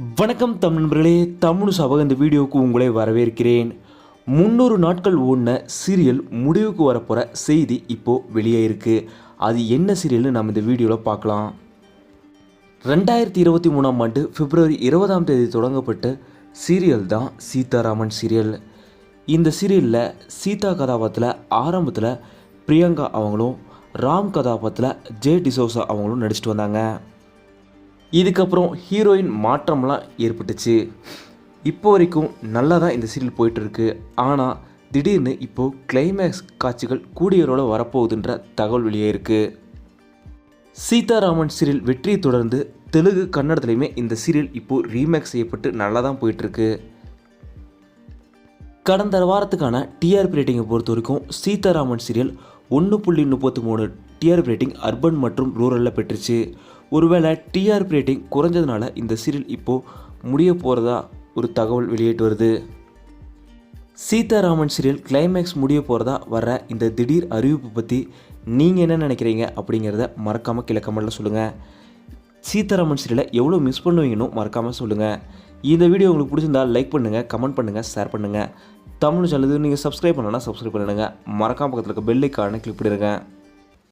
வணக்கம் தமிழ் நண்பர்களே தமிழ் சபக இந்த வீடியோவுக்கு உங்களை வரவேற்கிறேன். முந்நூறு நாட்கள் ஓடின சீரியல் முடிவுக்கு வரப்போகிற செய்தி இப்போது வெளியே இருக்குது அது என்ன சீரியல்னு நம்ம இந்த வீடியோவில் பார்க்கலாம். ரெண்டாயிரத்தி இருபத்தி மூணாம் ஆண்டு பிப்ரவரி இருபதாம் தேதி தொடங்கப்பட்ட சீரியல் தான் சீதாராமன் சீரியல். இந்த சீரியலில் சீதா கதாபாத்திரத்தில் ஆரம்பத்தில் பிரியங்கா அவங்களும் ராம் கதாபாத்திரத்தில் ஜே டிசோசா அவங்களும் நடிச்சிட்டு வந்தாங்க. இதுக்கப்புறம் ஹீரோயின் மாற்றம்லாம் ஏற்பட்டுச்சு. இப்போ வரைக்கும் நல்லா தான் இந்த சீரியல் போயிட்டுருக்கு. ஆனால் திடீர்னு இப்போது கிளைமேக்ஸ் காட்சிகள் கூடியவரோட வரப்போகுதுன்ற தகவல் வெளியே இருக்குது சீதாராமன் சீரியல் வெற்றியை தொடர்ந்து தெலுங்கு கன்னடத்துலையுமே இந்த சீரியல் இப்போது ரீமேக் செய்யப்பட்டு நல்லா தான் போயிட்டுருக்கு. கடந்த வாரத்துக்கான டிஆர்பி ரேட்டிங்கை பொறுத்த வரைக்கும் சீதாராமன் சீரியல் ஒன்று புள்ளி முப்பத்தி மூணு டிஆர்பி ரேட்டிங் அர்பன் மற்றும் ரூரலில் பெற்றுச்சு. ஒருவேளை டிஆர்பி ரேட்டிங் குறைஞ்சதுனால இந்த சீரியல் இப்போது முடிய போகிறதா ஒரு தகவல் வெளியிட்டு வருது. சீதாராமன் சீரியல் கிளைமேக்ஸ் முடிய போகிறதா வர இந்த திடீர் அறிவிப்பு பற்றி நீங்கள் என்ன நினைக்கிறீங்க அப்படிங்கிறத மறக்காமல் கிழக்கமெல்லாம் சொல்லுங்கள் சீதாராமன் சீரியலை எவ்வளோ மிஸ் பண்ணுவீங்கன்னு மறக்காமல் சொல்லுங்கள் இந்த வீடியோ உங்களுக்கு பிடிச்சிருந்தா லைக் பண்ணுங்கள் கமெண்ட் பண்ணுங்கள் ஷேர் பண்ணுங்கள் தமிழ் சேனலுக்கு நீங்கள் சப்ஸ்கிரைப் பண்ணலன்னா சப்ஸ்கிரைப் பண்ணிடுங்க. மறக்காம பக்கத்தில் இருக்க பெல் ஐக்கானை கிளிக் பண்ணிடுங்க.